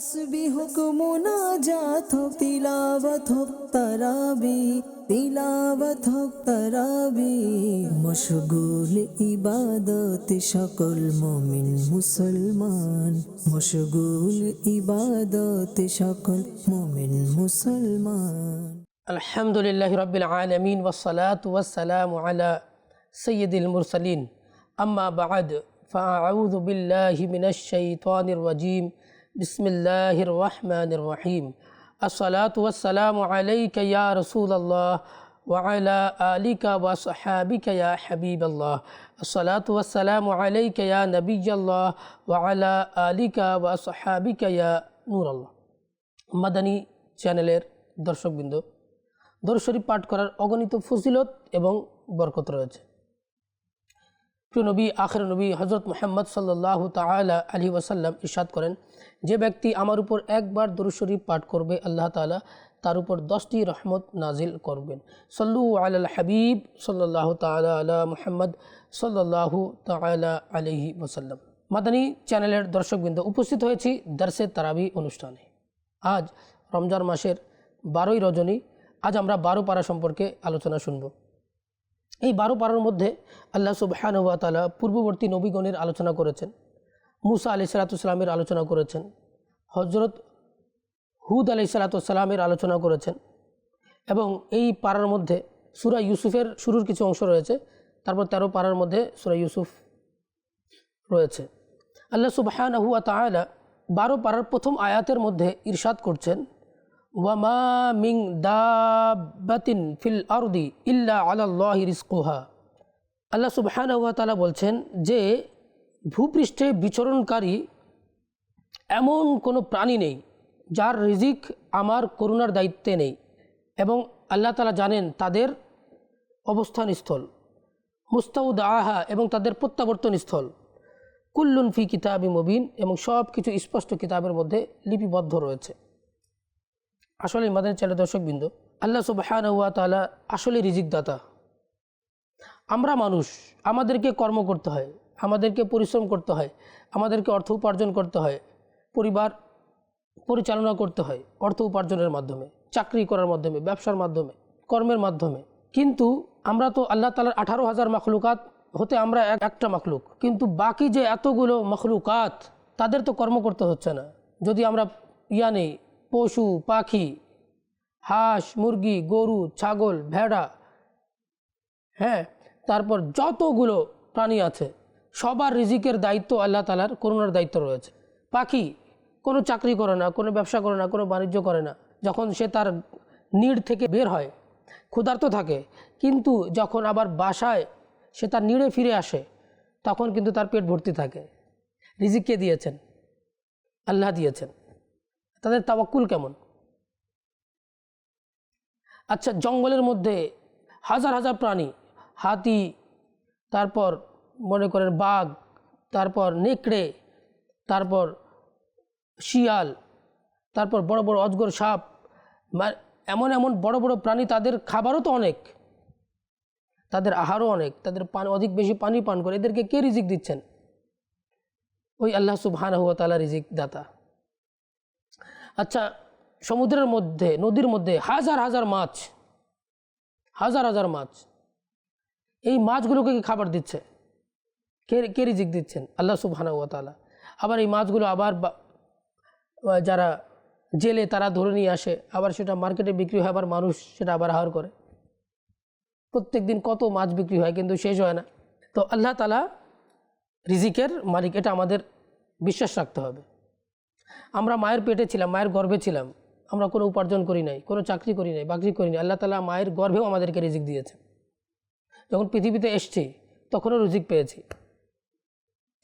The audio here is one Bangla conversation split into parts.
তসবি হোক মোনাজাত হোক তিলাবত হোক তারাবি তিলাবত হোক তারাবি মশগুল ইবাদত সকল মমিন মুসলমান মশগুল ইবাদত সকল মমিন মুসলমান الحمد لله رب العالمين والصلاة والسلام على سيد المرسلين أما بعد فأعوذ بالله من الشيطان الرجيم বিসমিল্লাহির রহমানির রহিম আসসালাতু ওয়াসসালামু আলাইকা ইয়া রাসূলুল্লাহ ওয়া আলা আলিকা ওয়া সাহাবিকা ইয়া হাবিবাল্লাহ আসসালাতু ওয়াসসালামু আলাইকা ইয়া নবিয়াল্লাহ ওয়া আলা আলিকা ওয়া সাহাবিকা ইয়া নূরাল্লাহ মাদানী চ্যানেলের দর্শকবৃন্দ দর্শরী পাঠ করার অগণিত ফজিলত এবং বরকত রয়েছে। প্রিয় নবী, আখের নবী হজরত মোহাম্মদ সাল্লাহ তালা আলী ওয়াসাল্লাম ইরশাদ করেন, যে ব্যক্তি আমার উপর একবার দরুদ শরীফ পাঠ করবে, আল্লাহ তালা তার উপর দশটি রহমত নাজিল করবেন। সল্লু আল হাবিব সাল্লাহ তালা আলা মোহাম্মদ সাল্লাহ তালা আলহি ওসাল্লাম মাদানী চ্যানেলের দর্শকবৃন্দ, উপস্থিত হয়েছি দার্সে তারাবি অনুষ্ঠানে। আজ রমজান মাসের বারোই রজনী, আজ আমরা বারো পারা সম্পর্কে আলোচনা শুনব। এই বারো পারার মধ্যে আল্লাহ সুবহান ওয়া তাআলা পূর্ববর্তী নবীগণের আলোচনা করেছেন। মুসা আলি সালাতামের আলোচনা করেছেন। হজরত হুদ আলি সালাতামের আলোচনা করেছেন। এবং এই পারার মধ্যে সুরা ইউসুফের শুরুর কিছু অংশ রয়েছে, তারপর তেরো পারার মধ্যে সুরা ইউসুফ রয়েছে। আল্লাহ সুবহান হুয়া তাআলা বারো পারার প্রথম আয়াতের মধ্যে ইরশাদ করছেন ওয়ামা মিং দাবাতিন ফিল আরদি ইল্লা আল্লাহ রিস্কুহা আল্লাহ সুবহান হুয়া বলছেন যে, ভূপৃষ্ঠে বিচরণকারী এমন কোনো প্রাণী নেই, যার রিজিক আমার করুণার দায়িত্বে নেই এবং আল্লাহ তালা জানেন তাদের অবস্থান স্থল মুস্তাউদ আহা এবং তাদের প্রত্যাবর্তন স্থল কুল্লুন ফি কিতাবি মবিন এবং সব কিছু স্পষ্ট কিতাবের মধ্যে লিপিবদ্ধ রয়েছে। আসলে মাদানী চ্যানেল দর্শকবৃন্দ, আল্লাহ সুবাহান হুয়া তালা আসলে রিজিক দাতা আমরা মানুষ, আমাদেরকে কর্ম করতে হয়, আমাদেরকে পরিশ্রম করতে হয়, আমাদেরকে অর্থ উপার্জন করতে হয়, পরিবার পরিচালনা করতে হয় অর্থ উপার্জনের মাধ্যমে, চাকরি করার মাধ্যমে, ব্যবসার মাধ্যমে, কর্মের মাধ্যমে। কিন্তু আমরা তো আল্লাহ তালার আঠারো হাজার মাখলুকাত হতে আমরা এক, একটা মাখলুক। কিন্তু বাকি যে এতগুলো মখলুকাত, তাদের তো কর্ম করতে হচ্ছে না। যদি আমরা ইয়া নেই পশু, পাখি, হাঁস, মুরগি, গরু, ছাগল, ভেড়া হ্যাঁ তারপর যতগুলো প্রাণী আছে, সবার রিজিকের দায়িত্ব আল্লাহ তালার করোনার দায়িত্ব রয়েছে। পাখি কোনো চাকরি করে না, কোনো ব্যবসা করে না, কোনো বাণিজ্য করে না, যখন সে তার নিড় থেকে বের হয়, ক্ষুধার্ত থাকে, কিন্তু যখন আবার বাসায় সে তার নিড়ে ফিরে আসে, তখন কিন্তু তার পেট ভর্তি থাকে। রিজিককে দিয়েছেন? আল্লাহ দিয়েছেন। তাদের তাওয়াক্কুল কেমন? আচ্ছা জঙ্গলের মধ্যে হাজার হাজার প্রাণী, হাতি, তারপর মনে করেন বাঘ, তারপর নেকড়ে, তারপর শিয়াল, তারপর বড় বড় অজগর সাপ এমন এমন বড় বড় প্রাণী তাদের খাবারও তো অনেক। তাদের আহারও অনেক। তাদের পান, অধিক বেশি পানি পান করে এদেরকে কে রিজিক দিচ্ছেন? ওই আল্লাহ সুবহান হুয়া তালা রিজিক দাতা। আচ্ছা সমুদ্রের মধ্যে, নদীর মধ্যে হাজার হাজার মাছ, হাজার হাজার মাছ, এই মাছগুলোকে কি খাবার দিচ্ছে? কে কে রিজিক দিচ্ছেন? আল্লাহ সুবহানাহু ওয়া তাআলা। আবার এই মাছগুলো আবার যারা জেলে তারা ধরে নিয়ে আসে, আবার সেটা মার্কেটে বিক্রি হয়, আবার মানুষ সেটা আবার আহার করে। প্রত্যেক দিন কত মাছ বিক্রি হয়, কিন্তু শেষ হয় না। তো আল্লাহ তালা রিজিকের মালিক, এটা আমাদের বিশ্বাস রাখতে হবে। আমরা মায়ের পেটে ছিলাম, মায়ের গর্ভে ছিলাম। আমরা কোনো উপার্জন করি নাই, কোনো চাকরি করি নাই, বাকরি করি নাই। আল্লাহ তালা মায়ের গর্ভেও আমাদেরকে রিজিক দিয়েছে। যখন পৃথিবীতে এসছি, তখনও রিজিক পেয়েছি।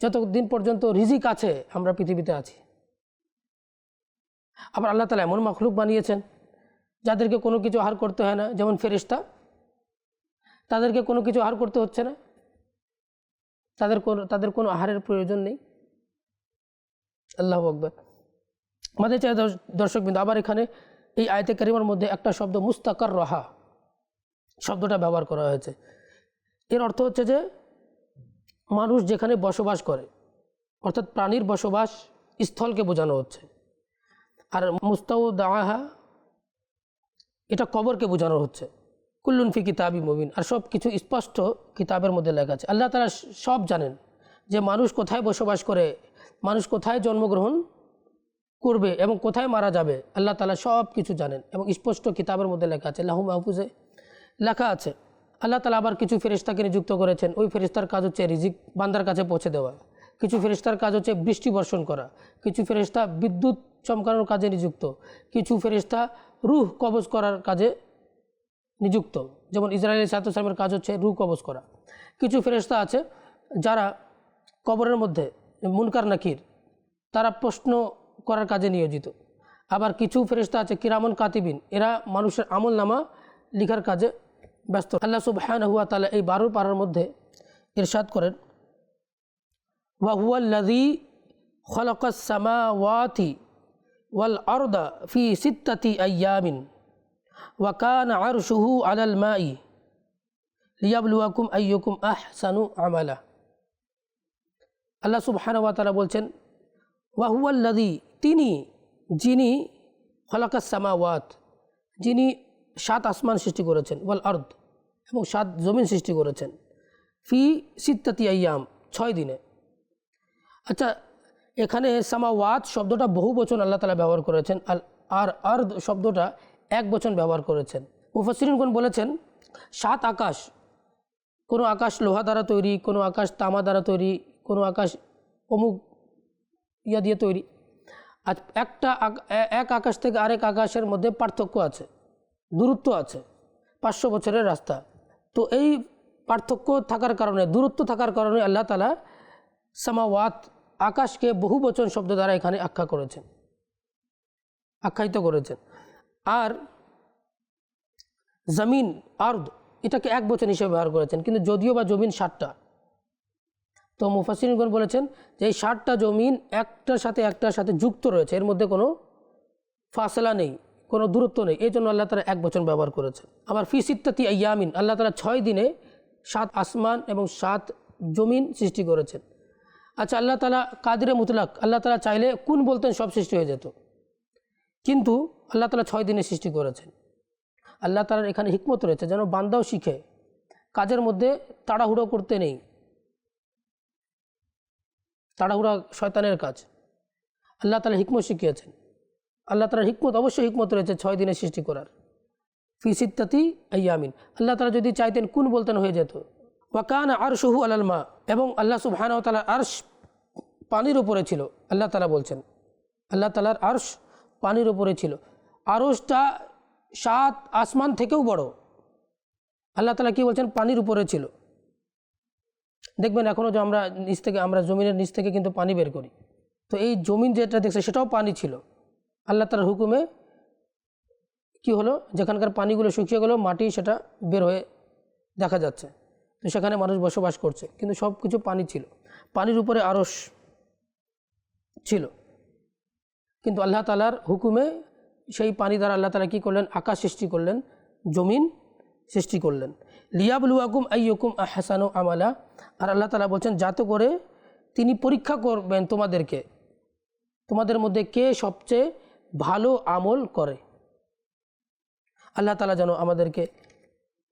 যতদিন পর্যন্ত রিজিক আছে, আমরা পৃথিবীতে আছি। আবার আল্লাহ তালা এমন মখলুক বানিয়েছেন, যাদেরকে কোনো কিছু আহার করতে হয় না। যেমন ফেরিস্তা তাদেরকে কোনো কিছু আহার করতে হচ্ছে না। তাদের কোনো তাদের কোনো আহারের প্রয়োজন নেই। আল্লাহ আকবর। আমাদের চাই দর্শক বিন্দু আবার এখানে এই আয়তে কারিমার মধ্যে একটা শব্দ মুস্তাকার রহা শব্দটা ব্যবহার করা হয়েছে। এর অর্থ হচ্ছে যে, মানুষ যেখানে বসবাস করে, অর্থাৎ প্রাণীর বসবাস স্থলকে বোঝানো হচ্ছে। আর মুস্তাউ দাহা এটা কবরকে বোঝানো হচ্ছে। কুল্লুন ফি কিতাবি মুবিন। আর সব কিছু স্পষ্ট কিতাবের মধ্যে লেখা আছে। আল্লাহ তালা সব জানেন যে, মানুষ কোথায় বসবাস করে, মানুষ কোথায় জন্মগ্রহণ করবে এবং কোথায় মারা যাবে, আল্লাহ তালা সব কিছু জানেন এবং স্পষ্ট কিতাবের মধ্যে লেখা আছে লাহু মাহফুজে লেখা আছে, আল্লাহ তালা আবার কিছু ফেরিস্তাকে নিযুক্ত করেছেন, ওই ফেরিস্তার কাজ হচ্ছে রিজিক বান্দার কাছে পৌঁছে দেওয়া, কিছু ফেরিস্তার কাজ হচ্ছে বৃষ্টি বর্ষণ করা, কিছু ফেরিস্তা বিদ্যুৎ চমকানোর কাজে নিযুক্ত, কিছু ফেরিস্তা রুহ কবজ করার কাজে নিযুক্ত, যেমন ইসরায়েলি সালামের কাজ হচ্ছে রুহ কবজ করা, কিছু ফেরিস্তা আছে যারা কবরের মধ্যে মুনকার নাকির, তারা প্রশ্ন করার কাজে নিয়োজিত। আবার কিছু ফেরিস্তা আছে কিরামন কাতিবিন, এরা মানুষের আমল নামা লিখার কাজে ব্যস্ত। আল্লাহ সুবহান হুয়া তালা এই বারো পাড়ার মধ্যে ইরশাদ করেন ওয়াহুয়াল্লাদি খলকাসমাওয়াতি ওয়াল আরদা ফি সিত্তাতি আয়ামিন ওয়াকান আরশুহু আলাল মাই লিয়াবলুয়াকুম আইয়ুকুম আহসানু আমালা। আল্লাহ সুবহানাহু ওয়া তাআলা বলছেন ওয়াহুয়াল্লাদি তিনি, যিনি খলাকাস সামাওয়াত, যিনি সাত আসমান সৃষ্টি করেছেন, ওয়াল আর্দ, এবং সাত জমিন সৃষ্টি করেছেন, ফি সিত্তাতি আয়াম ছয় দিনে। আচ্ছা এখানে সামাওয়াত শব্দটা বহু বচন আল্লাহ তালা ব্যবহার করেছেন, আল আর আর্দ শব্দটা এক বচন ব্যবহার করেছেন। মুফাসরিনগণ বলেছেন, সাত আকাশ, কোনো আকাশ লোহা দ্বারা তৈরি, কোনো আকাশ তামা দ্বারা তৈরি, কোনো আকাশ অমুক ইয়া দিয়ে তৈরি আর একটা এক আকাশ থেকে আরেক আকাশের মধ্যে পার্থক্য আছে, দূরত্ব আছে, পাঁচশো বছরের রাস্তা। তো এই পার্থক্য থাকার কারণে, দূরত্ব থাকার কারণে আল্লাহ তালা সামাওয়াত আকাশকে বহু বচন শব্দ দ্বারা এখানে আখ্যা করেছেন, আখ্যায়িত করেছেন। আর জমিন, আর্দ, এটাকে এক বচন হিসেবে ব্যবহার করেছেন, কিন্তু যদিও বা জমিন ষাটটা তো মুফাসিনগণ বলেছেন? যে এই ষাটটা জমিন একটার সাথে একটার সাথে যুক্ত রয়েছে, এর মধ্যে কোনো ফাসলা নেই, কোনো দূরত্ব নেই, এই জন্য আল্লাহ তালা এক বচন ব্যবহার করেছেন। আবার ফিসিত্তাতি ইয়ামিন আল্লাহ তালা ছয় দিনে সাত আসমান এবং সাত জমিন সৃষ্টি করেছেন। আচ্ছা আল্লাহ তালা কাদিরে মুতলাক, আল্লাহ তালা চাইলে কোন বলতেন সব সৃষ্টি হয়ে যেত? কিন্তু আল্লাহ তালা ছয় দিনে সৃষ্টি করেছেন। আল্লাহ তালার এখানে হিকমত রয়েছে, যেন বান্দাও শিখে, কাজের মধ্যে তাড়াহুড়ো করতে নেই তাড়াহুড়া শয়তানের কাজ। আল্লাহ তালা হিকমত শিখিয়েছেন। আল্লাহ তালার হিকমত, অবশ্যই হিকমত রয়েছে ছয় দিনে সৃষ্টি করার। ফিসিত্তাতি আয়ামিন আল্লাহ তালা যদি চাইতেন কোন বলতেন হয়ে যেত। ওয়াকান আর শহু আলালমা এবং আল্লাহ সুবহান তালা আর্শ পানির উপরে ছিল, আল্লাহ তালা বলছেন। আল্লাহ তালার আর্শ পানির উপরে ছিল। আরশটা সাত আসমান থেকেও বড়। আল্লাহ তালা কি বলছেন? পানির উপরে ছিল। দেখবেন এখনও যে আমরা নিচ থেকে, আমরা জমিনের নিচ থেকে কিন্তু পানি বের করি। তো এই জমিন যেটা দেখছে, সেটাও পানি ছিল। আল্লাহ তালার হুকুমে কি হলো? যেখানকার পানিগুলো শুকিয়ে গেলো, মাটি সেটা বের হয়ে দেখা যাচ্ছে। তো সেখানে মানুষ বসবাস করছে। কিন্তু সব কিছু পানি ছিল। পানির উপরে আরস ছিল। কিন্তু আল্লাহ তালার হুকুমে সেই পানি দ্বারা আল্লাহ তালা কী করলেন? আকাশ সৃষ্টি করলেন। জমিন সৃষ্টি করলেন। লিয়াবলুয়াকুম আইয়কুম আহসানু আমালা। আর আল্লাহ তালা বলছেন, যাতে করে তিনি পরীক্ষা করবেন তোমাদেরকে। তোমাদের মধ্যে কে সবচেয়ে ভালো আমল করে? আল্লাহ তালা যেন আমাদেরকে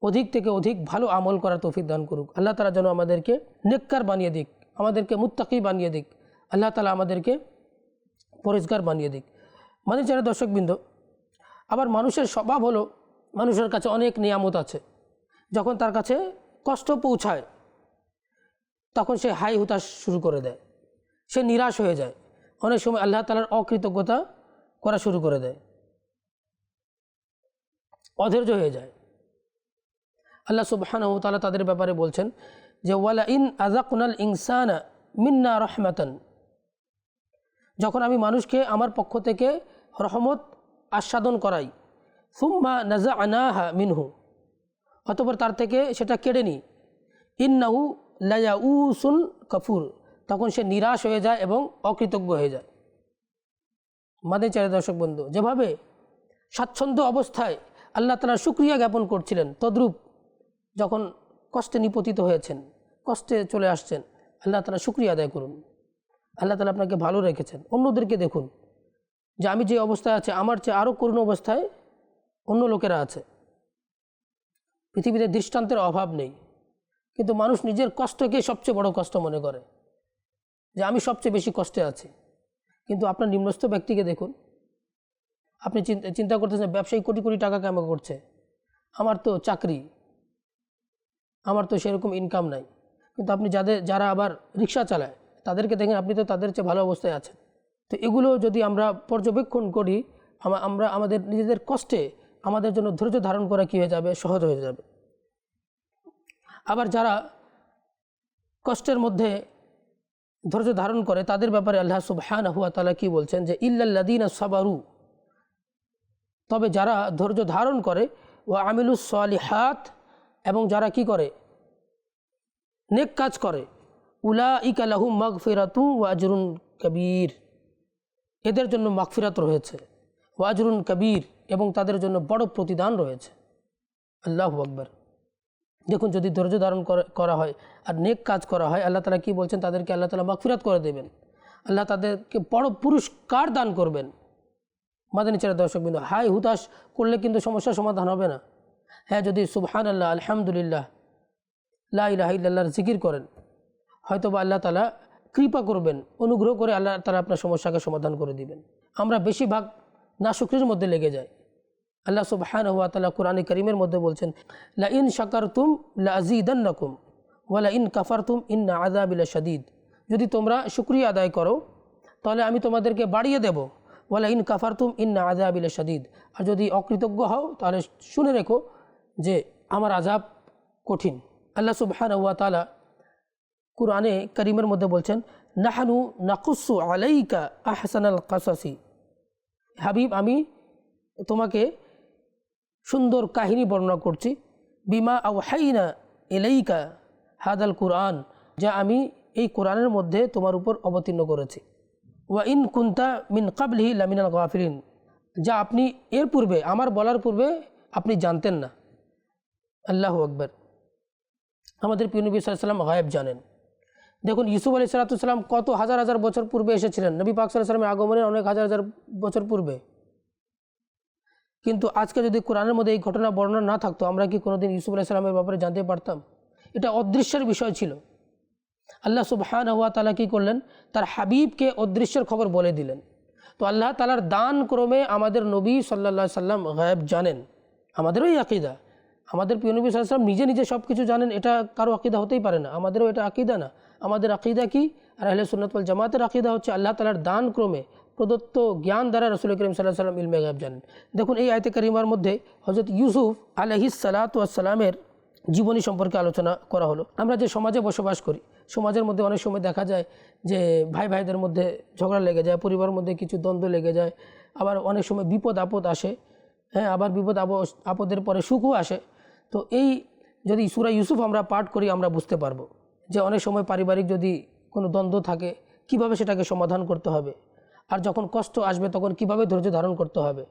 অধিক থেকে অধিক ভালো আমল করার তৌফিক দান করুক। আল্লাহ তালা যেন আমাদেরকে নেককার বানিয়ে দিক, আমাদেরকে মুত্তাকি বানিয়ে দিক। আল্লাহ তালা আমাদেরকে পরিষ্কার বানিয়ে দিক। মানে যারা দর্শকবৃন্দ, আবার মানুষের স্বভাব হলো মানুষের কাছে অনেক নিয়ামত আছে। যখন তার কাছে কষ্ট পৌঁছায়, তখন সে হাই হুতাশ শুরু করে দেয়। সে নিরাশ হয়ে যায়। অনেক সময় আল্লাহ তালার অকৃতজ্ঞতা করা শুরু করে দেয়। অধৈর্য হয়ে যায়। আল্লাহ সুবহানাহু তাআলা তাদের ব্যাপারে বলছেন যে ওয়ালা ইন আজাকুনাল ইনসানা মিন্না রহমাতান। যখন আমি মানুষকে আমার পক্ষ থেকে রহমত আস্বাদন করাই সুম্মা নাজা আনাহা মিনহু। অতপর তার থেকে সেটা কেড়ে নিই। ইন্নাহু লায়া উসুন কাফুর। তখন সে নিরাশ হয়ে যায় এবং অকৃতজ্ঞ হয়ে যায়। মাদে চারে দর্শক বন্ধু, যেভাবে স্বাচ্ছন্দ্য অবস্থায় আল্লাহ তালা শুক্রিয়া জ্ঞাপন করছিলেন তদ্রূপ যখন কষ্টে নিপতিত হয়েছেন, কষ্টে চলে আসছেন, আল্লাহ তালা শুক্রিয়া আদায় করুন। আল্লাহ তালা আপনাকে ভালো রেখেছেন। অন্যদেরকে দেখুন যে আমি যে অবস্থায় আছে, আমার চেয়ে আরও করুণ অবস্থায় অন্য লোকেরা আছে। পৃথিবীতে দৃষ্টান্তের অভাব নেই। কিন্তু মানুষ নিজের কষ্টকে সবচেয়ে বড় কষ্ট মনে করে, যে আমি সবচেয়ে বেশি কষ্টে আছি। কিন্তু আপনার নিম্নস্থ ব্যক্তিকে দেখুন। আপনি চিন্তা করতেছেন, ব্যবসায়ী কোটি কোটি টাকা কেমন করছে? আমার তো চাকরি, আমার তো সেরকম ইনকাম নাই। কিন্তু আপনি যাদের যারা আবার রিক্সা চালায়, তাদেরকে দেখেন, আপনি তো তাদের চেয়ে ভালো অবস্থায় আছেন। তো এগুলো যদি আমরা পর্যবেক্ষণ করি আমরা আমাদের নিজেদের কষ্টে আমাদের জন্য ধৈর্য ধারণ করা কী হয়ে যাবে? সহজ হয়ে যাবে। আবার যারা কষ্টের মধ্যে ধৈর্য ধারণ করে, তাদের ব্যাপারে আল্লাহ সুবহান হুয়া তালা কি বলছেন? যে ইল্লাল্লাদিন সাবারু। তবে যারা ধৈর্য ধারণ করে ও আমিলুস সালিহাত, এবং যারা কি করে? নেক কাজ করে। উলা ইকালাহু মাগফিরাতু ওয়াজরুন কবির। এদের জন্য মাগফিরাত রয়েছে। ওয়াজরুন কবির। এবং তাদের জন্য বড় প্রতিদান রয়েছে। আল্লাহ আকবর। দেখুন, যদি ধৈর্য ধারণ করা হয় আর নেক কাজ করা হয়, আল্লাহ তালা কি বলছেন? তাদেরকে আল্লাহ তালা মাগফিরাত করে দেবেন। আল্লাহ তাদেরকে বড় পুরস্কার দান করবেন। মাদানী দর্শক বিন্দু হাই হুতাশ, করলে কিন্তু সমস্যার সমাধান হবে না। হ্যাঁ যদি সুবহান আল্লাহ আলহামদুলিল্লাহ, লা ইলাহা ইল্লাল্লাহর জিকির করেন হয়তো বা আল্লাহ তালা কৃপা করবেন, অনুগ্রহ করে আল্লাহ তালা আপনার সমস্যাকে সমাধান করে দিবেন। আমরা বেশিরভাগ নাশুকরির মধ্যে লেগে যাই। আল্লাহ সুবহান হুয়া তালা কোরআন করিমের মধ্যে বলছেন লা ইন শাকার তুম লা ওয়ালা ইন কাফার তুম ইন আদাবিল্লা শাদিদ। যদি তোমরা শুক্রিয়া আদায় করো, তাহলে আমি তোমাদেরকে বাড়িয়ে দেব ওয়ালা ইন কাফার তুম ইন আদাবিল্লা শাদিদ। আর যদি অকৃতজ্ঞ হও, তাহলে শুনে রেখো যে আমার আজাব কঠিন। আল্লাহ সুবহান হুয়া তালা কুরআনে করিমের মধ্যে বলছেন, নাহানু নাকুসু আলাইকা আহসানাল কাসাসি। হাবিব, আমি তোমাকে সুন্দর কাহিনী বর্ণনা করছি। বিমা আউ হাইনা এলাইকা হাদাল কুরআন, যা আমি এই কোরআনের মধ্যে তোমার উপর অবতীর্ণ করেছি। ওয়া ইন কুন্তা মিন কাবলিহি লামিনাল গাফিলিন, যা আপনি এর পূর্বে, আমার বলার পূর্বে আপনি জানতেন না। আল্লাহ আকবর। আমাদের প্রিয় নবী সাল্লাম গায়েব জানেন। দেখুন, ইউসুফ আলি সালাতাম কত হাজার হাজার বছর পূর্বে এসেছিলেন। নবী পাক সাল্লাহ সাল্লামের আগমনের অনেক হাজার হাজার বছর পূর্বে। কিন্তু আজকে যদি কোরআনের মধ্যে এই ঘটনা বর্ণনা না থাকতো, আমরা কি কোনোদিন ইউসুফ আলাহ সাল্লামের ব্যাপারে জানতে পারতাম? এটা অদৃশ্যের বিষয় ছিল। আল্লাহ সুবহান হুয়া তালা কী করলেন? তার হাবিবকে অদৃশ্যের খবর বলে দিলেন। তো আল্লাহ তালার দান ক্রমে আমাদের নবী সাল্লা সাল্লাম গায়েব জানেন। আমাদেরও এই আকিদা। আমাদের প্রিয় নবী সাল্লাম নিজে নিজে সব কিছু জানেন, এটা কারও আকিদা হতেই পারে না। আমাদেরও এটা আকিদা না। আমাদের আকিদা কি? আর আহলে সুন্নতল জামাতের আকিদা হচ্ছে আল্লাহ তালার দান ক্রমে প্রদত্ত জ্ঞান দ্বারা রসুল করিম সাল্লাহ সাল্লাম ইলমে গায়েব জানেন। দেখুন, এই আয়তে করিমার মধ্যে হজরত ইউসুফ আলহিস সালাতামের জীবনী সম্পর্কে আলোচনা করা হলো। আমরা যে সমাজে বসবাস করি, সমাজের মধ্যে অনেক সময় দেখা যায় যে ভাই ভাইদের মধ্যে ঝগড়া লেগে যায়, পরিবারের মধ্যে কিছু দ্বন্দ্ব লেগে যায়, আবার অনেক সময় বিপদ আপদ আসে হ্যাঁ আবার বিপদ আপ- আপদের পরে সুখও আসে। তো এই যদি সুরা ইউসুফ আমরা পাঠ করি, আমরা বুঝতে পারব যে অনেক সময় পারিবারিক যদি কোনো দ্বন্দ্ব থাকে, কীভাবে সেটাকে সমাধান করতে হবে? আর যখন কষ্ট আসবে তখন কীভাবে ধৈর্য ধারণ করতে হবে?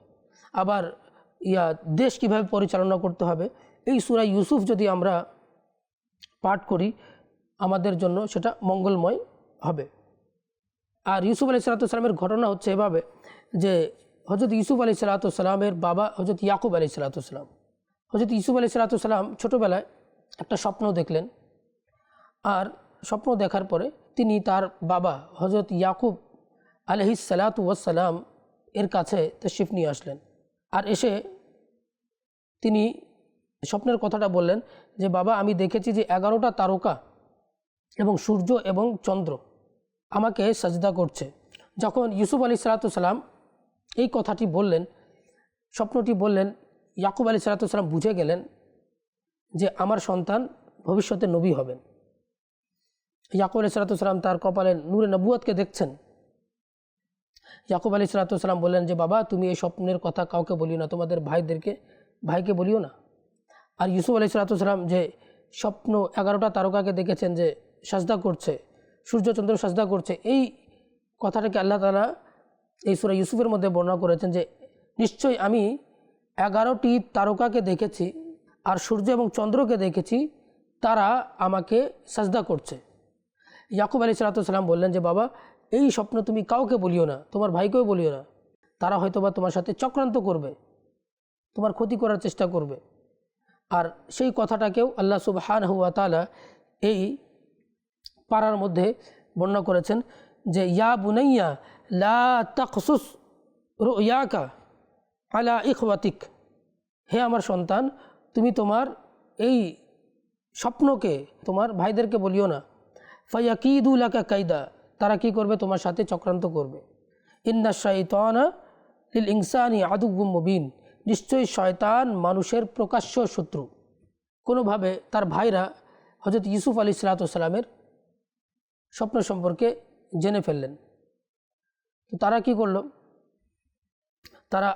আবার, ইয়া, দেশ কীভাবে পরিচালনা করতে হবে? এই সুরা ইউসুফ যদি আমরা পাঠ করি, আমাদের জন্য সেটা মঙ্গলময় হবে। আর ইউসুফ আলি সালাতামের ঘটনা হচ্ছে এভাবে যে হজরত ইউসুফ আলি সালাতামের বাবা হজরত ইয়াকুব আলি সালাতাম হজরত ইউসুফ আলি সালাতাম ছোটোবেলায় একটা স্বপ্ন দেখলেন। আর স্বপ্ন দেখার পরে তিনি তার বাবা হজরত ইয়াকুব আলহিস সালাতু ওয়াসালাম এর কাছে তশিফ নিয়ে আসলেন। আর এসে তিনি স্বপ্নের কথাটা বললেন যে, বাবা, আমি দেখেছি যে এগারোটা তারকা এবং সূর্য এবং চন্দ্র আমাকে সাজদা করছে। যখন ইউসুফ আলী সালাতাম এই কথাটি বললেন, স্বপ্নটি বললেন, ইয়াকুব আলী সালাতাম বুঝে গেলেন যে, আমার সন্তান ভবিষ্যতে নবী হবেন। ইয়াকুব আলী সালাতাম তার কপালে নূরে নবুয়তকে দেখছেন। ইয়াকুব আলী সালাতাম বললেন যে, বাবা, তুমি এই স্বপ্নের কথা কাউকে বলিও না, তোমাদের ভাইদেরকে, ভাইকে বলিও না। আর ইউসুফ আলী সালাতাম যে, স্বপ্ন এগারোটা তারকাকে দেখেছেন যে, সাজদা করছে, সূর্যচন্দ্র সাজদা করছে, এই কথাটাকে আল্লাহ তালা এই সুরা ইউসুফের মধ্যে বর্ণনা করেছেন যে, নিশ্চয়ই আমি এগারোটি তারকাকে দেখেছি আর সূর্য এবং চন্দ্রকে দেখেছি, তারা আমাকে সাজদা করছে। ইয়াকুব আলী সালাতাম বললেন যে, বাবা এই স্বপ্ন তুমি কাউকে বলিও না, তোমার ভাইকেও বলিও না। তারা হয়তো বা তোমার সাথে চক্রান্ত করবে, তোমার ক্ষতি করার চেষ্টা করবে। আর সেই কথাটাকেও আল্লাহ সুবহান হুয়া তালা এই পাড়ার মধ্যে বর্ণনা করেছেন যে, ইয়া বুনাইয়া, লা তাকসুস রুয়াকা আলা ইখওয়াতিক। হে আমার সন্তান, তুমি তোমার এই স্বপ্নকে, তোমার ভাইদেরকে বলিও না। ফাইয়াকিদুলাকা কায়দা তারা কি করবে? তোমার সাথে চক্রান্ত করবে। ইন্না শাইতানা লিল ইনসানি আদুব্বুম মুবিন। নিশ্চয়ই শয়তান মানুষের প্রকাশ্য শত্রু। কোনোভাবে তার ভাইরা হজরত ইউসুফ আলী সালাতামের স্বপ্ন সম্পর্কে জেনে ফেললেন। তো তারা কি করল? তারা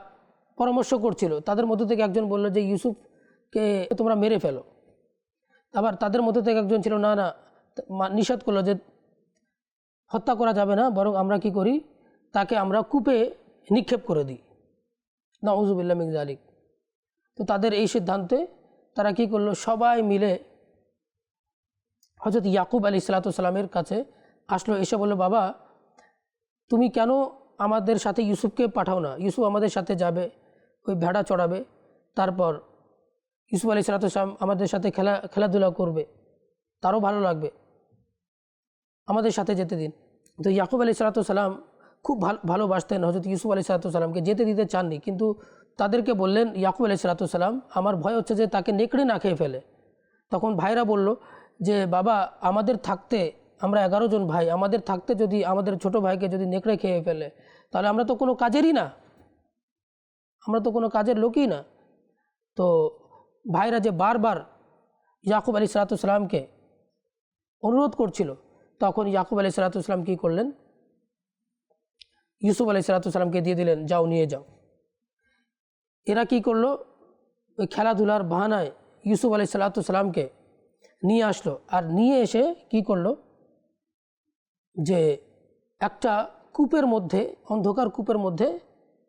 পরামর্শ করছিল। তাদের মধ্যে থেকে একজন বলল যে, ইউসুফকে তোমরা মেরে ফেলো। আবার তাদের মধ্যে থেকে একজন ছিল, না না। নিষেধ করল যে হত্যা করা যাবে না, বরং আমরা কি করি? তাকে আমরা কূপে নিক্ষেপ করে দিই। নওয়াজুবিল্লা মিন জালিক তো তাদের এই সিদ্ধান্তে তারা কি করল? সবাই মিলে হজরত ইয়াকুব আলী সালাতামের কাছে আসলো, এসে বলল, বাবা, তুমি কেন আমাদের সাথে ইউসুফকে পাঠাও না? ইউসুফ আমাদের সাথে যাবে, ওই ভেড়া চড়াবে, তারপর ইউসুফ আলী সালাতাম আমাদের সাথে খেলা, খেলাধুলা করবে, তারও ভালো লাগবে। আমাদের সাথে যেতে দিন। তো ইয়াকুব আলী সালাতাম খুব ভালো, ভালোবাসতেন হজরত ইউসুফ আলী সালাতামকে যেতে দিতে চাননি, কিন্তু তাদেরকে বললেন, ইয়াকুব আলী সালাতাম আমার ভয় হচ্ছে যে তাকে নেকড়ে না খেয়ে ফেলে। তখন ভাইরা বলল, যে বাবা, আমাদের থাকতে আমরা এগারো জন ভাই, আমাদের থাকতে যদি আমাদের ছোট ভাইকে যদি নেকড়ে খেয়ে ফেলে, তাহলে আমরা তো কোনো কাজেরই না। আমরা তো কোনো কাজের লোকই না। তো ভাইরা যে বারবার ইয়াকুব আলী সালাতামকে অনুরোধ করছিল তখন ইয়াকুব আলী সালাতাম কী করলেন? ইউসুফ আলী সালাতামকে দিয়ে দিলেন, যাও, নিয়ে যাও। এরা কি করল? ওই খেলাধুলার বাহানায় ইউসুফ আলী সালাতামকে নিয়ে আসলো। আর নিয়ে এসে কি করল? যে একটা কূপের মধ্যে, অন্ধকার কূপের মধ্যে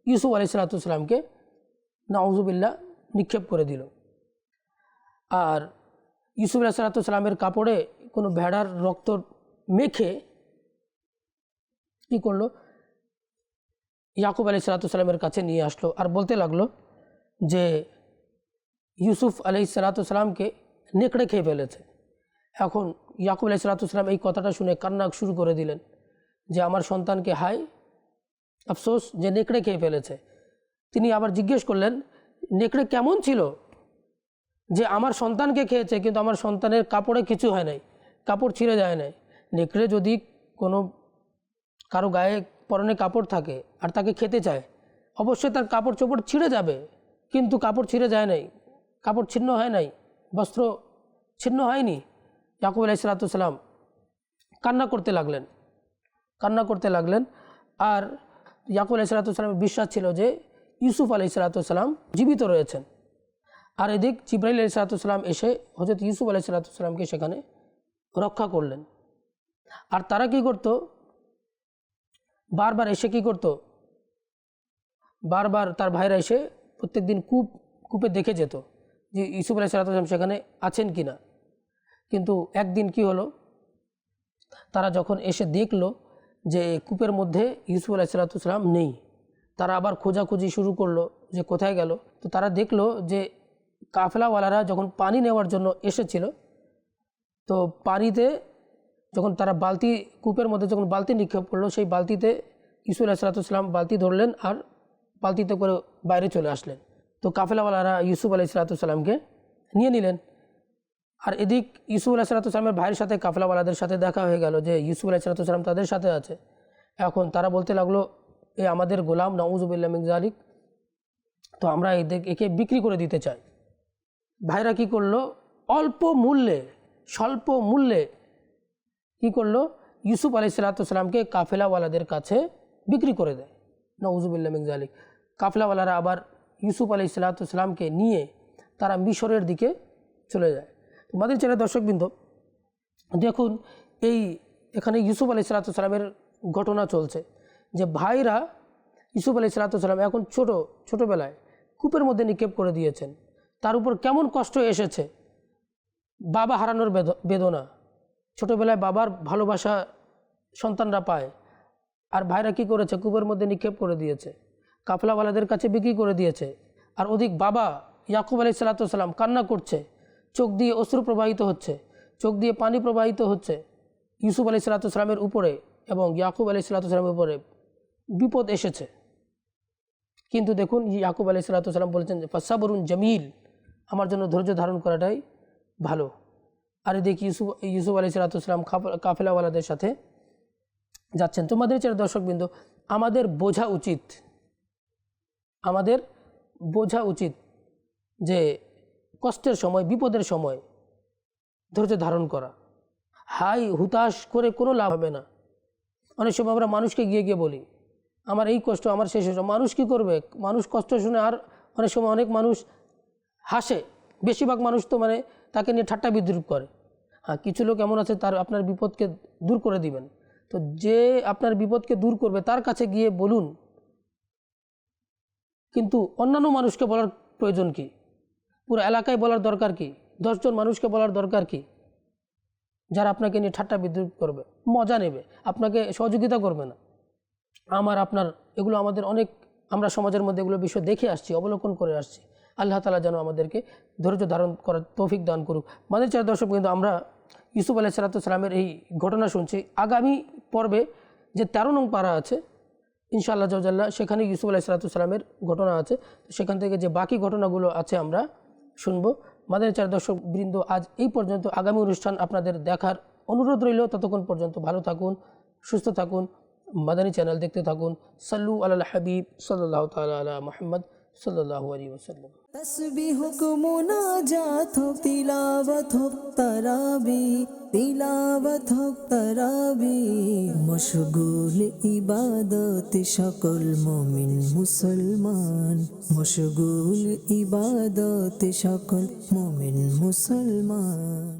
ইউসুফ আলী সালাতামকে নাউজুবিল্লা নিক্ষেপ করে দিল। আর ইউসুফ আলাহ সালাতামের কাপড়ে কোনো ভেড়ার রক্ত মেখে কী করল? ইয়াকুব আলী সালাতামের কাছে নিয়ে আসলো আর বলতে লাগল যে, ইউসুফ আলি সালাতামকে নেকড়ে খেয়ে ফেলেছে। এখন ইয়াকুব আলি সালাতাম এই কথাটা শুনে কান্না শুরু করে দিলেন যে, আমার সন্তানকে হাই আফসোস যে নেকড়ে খেয়ে ফেলেছে। তিনি আবার জিজ্ঞেস করলেন, নেকড়ে কেমন ছিল? যে, আমার সন্তানকে খেয়েছে, কিন্তু আমার সন্তানের কাপড়ে কিছু হয় নাই, কাপড় ছিঁড়ে যায় নাই। নেকড়ে যদি কোনো কারও গায়ে পরনে কাপড় থাকে আর তাকে খেতে চায়, অবশ্যই তার কাপড় চোপড় ছিঁড়ে যাবে। কিন্তু কাপড় ছিঁড়ে যায় নাই। কাপড় ছিন্ন হয় নাই। বস্ত্র ছিন্ন হয়নি। ইয়াকুব আলাই সালাতাম কান্না করতে লাগলেন। কান্না করতে লাগলেন। আর ইয়াকুব আলাই সালাতামের বিশ্বাস ছিল যে ইউসুফ আলাই সালাতাম জীবিত রয়েছেন। আর এদিক জিব্রাইল আলি সালাতাম এসে হজরত ইউসুফ আলাই সালাতামকে সেখানে রক্ষা করলেন। আর তারা কি করত? বারবার এসে কি করত? বারবার তার ভাইরা এসে প্রত্যেক দিন কূপ, কূপে দেখে যেত যে ইউসুফ আলাই সালাতাম সেখানে আছেন কি না কিন্তু একদিন কি হলো? তারা যখন এসে দেখল যে কূপের মধ্যে ইউসুফ আলাই সালাতাম নেই, তারা আবার খোঁজাখুঁজি শুরু করল যে কোথায় গেল। তো তারা দেখল যে কাফেলাওয়ালারা যখন পানি নেওয়ার জন্য এসেছিল, তো পানিতে যখন তারা বালতি কূপের মধ্যে যখন বালতি নিক্ষেপ করল, সেই বালতিতে ইসু আলাহিসাল্লাম বালতি ধরলেন আর বালতিতে করে বাইরে চলে আসলেন। তো কাফেলাওয়ালারা ইউসুফ আলাহি সাল্লাতুসাল্লামকে নিয়ে নিলেন। আর এদিক ইউসুফ আলাহি সাল্লাতুসাল্লামের ভাইয়ের সাথে কাফেলাওয়ালাদের সাথে দেখা হয়ে গেল যে ইউসুফ আলাহি সাল্লাতুসাল্লাম তাদের সাথে আছে। এখন তারা বলতে লাগল, এ আমাদের গোলাম নওয়াজুবিল্লা মির্জালিক তো আমরা এদের, একে বিক্রি করে দিতে চাই। ভাইরা কি করল, অল্প মূল্যে, স্বল্প মূল্যে কি করল? ইউসুফ আলি সাল্লাতামকে কাফেলাওয়ালাদের কাছে বিক্রি করে দেয়। নওজুবিল্লা মির্জালিক কাফেলাওয়ালারা আবার ইউসুফ আলি সাল্লাতামকে নিয়ে তারা মিশরের দিকে চলে যায়। আমাদের ছেলে দর্শকবৃন্দ, দেখুন এই এখানে ইউসুফ আলি সাল্লাতামের ঘটনা চলছে যে ভাইরা ইউসুফ আলি সাল্লাতাম এখন ছোট, ছোটোবেলায় কূপের মধ্যে নিক্ষেপ করে দিয়েছেন। তার উপর কেমন কষ্ট এসেছে? বাবা হারানোর বেদ- বেদনা। ছোটোবেলায় বাবার ভালোবাসা সন্তানরা পায়। আর ভাইরা কি করেছে? কূপের মধ্যে নিক্ষেপ করে দিয়েছে। কাফলাওয়ালাদের কাছে বিক্রি করে দিয়েছে। আর অধিক বাবা ইয়াকুব আলি সাল্লাতাম কান্না করছে। চোখ দিয়ে অশ্রু প্রবাহিত হচ্ছে। চোখ দিয়ে পানি প্রবাহিত হচ্ছে। ইউসুফ আলি সাল্লাতামের উপরে এবং ইয়াকুব আলি সাল্লাতামের উপরে বিপদ এসেছে। কিন্তু দেখুন, ইয়াকুব আলি সাল্লাতাম বলেছেন ফাসাবরুন জামিল আমার জন্য ধৈর্য ধারণ করাটাই ভালো। আর এদিকে ইউসুফ ইউসুফ আলি সাল্লাতাম কাফেলাওয়ালাদের সাথে যাচ্ছেন। তোমাদের চেয়ে দর্শকবৃন্দ, আমাদের বোঝা উচিত, আমাদের বোঝা উচিত যে কষ্টের সময়, বিপদের সময় ধৈর্য ধারণ করা। হাই হুতাশ করে কোনো লাভ হবে না। অনেক সময় আমরা মানুষকে গিয়ে গিয়ে বলি, আমার এই কষ্ট, আমার শেষ হয়েছে। মানুষ কী করবে? মানুষ কষ্ট শুনে আর অনেক সময় অনেক মানুষ হাসে। বেশিরভাগ মানুষ তো মানে তাকে নিয়ে ঠাট্টা বিদ্রুপ করে। হ্যাঁ কিছু লোক এমন আছে, তার আপনার বিপদকে দূর করে দিবেন। তো যে আপনার বিপদকে দূর করবে, তার কাছে গিয়ে বলুন। কিন্তু অন্যান্য মানুষকে বলার প্রয়োজন কি? পুরো এলাকায় বলার দরকার কি? দশজন মানুষকে বলার দরকার কি? যারা আপনাকে নিয়ে ঠাট্টা বিদ্রুপ করবে, মজা নেবে, আপনাকে সহযোগিতা করবে না। আমার, আপনার, এগুলো আমাদের অনেক, আমরা সমাজের মধ্যে এগুলো বিষয় দেখে আসছি, অবলোকন করে আসছি। আল্লাহ তালা যেন আমাদেরকে ধৈর্য ধারণ করার তৌফিক দান করুক। আমাদের চার দর্শক কিন্তু আমরা ইউসুফ আলাহ সালাতামের এই ঘটনা শুনছি। আগামী পর্বে যে তেরো নং পাড়া আছে, ইনশাআল্লাহ জজাল্লাহ সেখানে ইউসুফ আলাহ সালাতামের ঘটনা আছে। সেখান থেকে যে বাকি ঘটনাগুলো আছে আমরা শুনব। মাদানী চার দর্শক বৃন্দ, আজ এই পর্যন্ত আগামী অনুষ্ঠান আপনাদের দেখার অনুরোধ রইল। ততক্ষণ পর্যন্ত ভালো থাকুন, সুস্থ থাকুন, মাদানী চ্যানেল দেখতে থাকুন। সাল্লু আল্লাহ হাবিব সাল্লাহ তালা মোহাম্মদ সাল্লাহ আলী ওসাল্লাম তসবিহ মুনাজাত হোক তিলাবত হোক, তরাবি তিলাবত হোক, তরাবি। মশগুল ইবাদত সকল মুমিন মুসলমান। মশগুল ইবাদত সকল মুমিন মুসলমান।